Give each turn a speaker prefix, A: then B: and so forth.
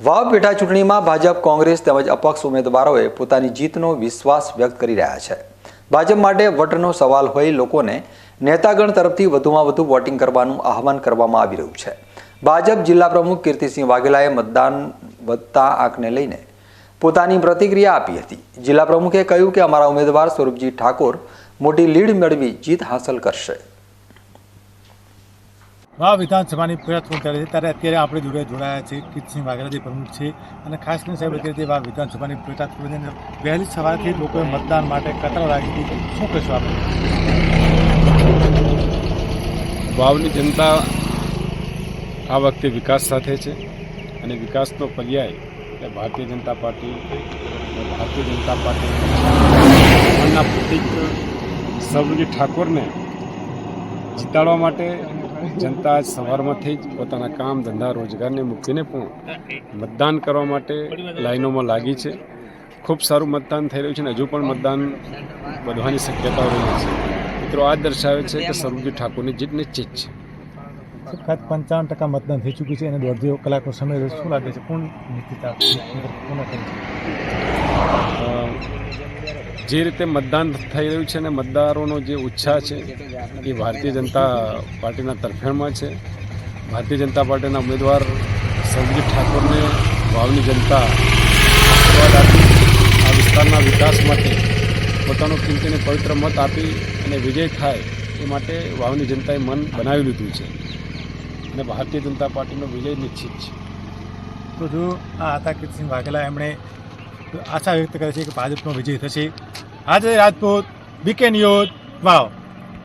A: વાવ પેટા ચૂંટણીમાં ભાજપ, કોંગ્રેસ તેમજ અપક્ષ ઉમેદવારોએ પોતાની જીતનો વિશ્વાસ વ્યક્ત કરી રહ્યા છે. ભાજપ માટે વટનો સવાલ હોય લોકોને નેતાગણ તરફથી વધુમાં વધુ વોટિંગ કરવાનું આહવાન કરવામાં આવી રહ્યું છે. ભાજપ જિલ્લા પ્રમુખ કીર્તિસિંહ વાઘેલાએ મતદાન વધતા આંકને લઈને પોતાની પ્રતિક્રિયા આપી હતી. જિલ્લા પ્રમુખે કહ્યું કે અમારા ઉમેદવાર સ્વરૂપજી ઠાકોર મોટી લીડ મેળવી જીત હાંસલ કરશે.
B: વાવ વિધાનસભાની પેટા ચૂંટણી ચાલે છે. ત્યારે અત્યારે આપણે જોડે જોડાયા છે કીર્તિસિંહ વાઘેલા જે પ્રમુખ છે અને ખાસ કરીને સાહેબ, અત્યારે આ વિધાનસભાની ચૂંટણીને વહેલી સવારથી લોકોએ મતદાન માટે કતાર રાખી હતી શું કહેશો આપણે
C: વાવની જનતા આ વખતે વિકાસ સાથે છે અને વિકાસનો પર્યાય એટલે ભારતીય જનતા પાર્ટી, ભારતીય જનતા પાર્ટીના પ્રતિક સૌરજી ઠાકોરને જીતાડવા માટે જનતા આજ સવારમાંથી જ પોતાના કામ, ધંધા, રોજગારને મૂકીને પણ મતદાન કરવા માટે લાઈનોમાં લાગી છે. ખૂબ સારું મતદાન થઈ રહ્યું છે અને હજુ પણ મતદાન વધવાની શક્યતાઓ રહી છે. મિત્રો, આ દર્શાવે છે કે સૌરજી ઠાકોરની જીત નિશ્ચિત છે.
B: સખત પંચાવન ટકા મતદાન થઈ ચૂક્યું છે અને દોઢ કલાકનો સમય શું લાગે છે. કોણ નિશ્ચિત પૂર્ણ કરે છે
C: જે રીતે મતદાન થઈ રહ્યું છે અને મતદારોનો જે ઉત્સાહ છે, એ ભારતીય જનતા પાર્ટીના તરફેણમાં છે. ભારતીય જનતા પાર્ટીના ઉમેદવાર સંજીત ઠાકોરને વાવની જનતા આ વિસ્તારના વિકાસ માટે પોતાનો કિંમતીને પવિત્ર મત આપી અને વિજય થાય એ માટે વાવની જનતાએ મન બનાવી લીધું છે. અને ભારતીય જનતા પાર્ટીનો વિજય નિશ્ચિત છે.
B: તો જો આ હતા કિર્તસિંહ વાઘેલા એમણે આશા વ્યક્ત કરે છે કે ભાજપનો વિજય થશે. આજે રાજપૂત બીકે ન્યૂઝ વાવ.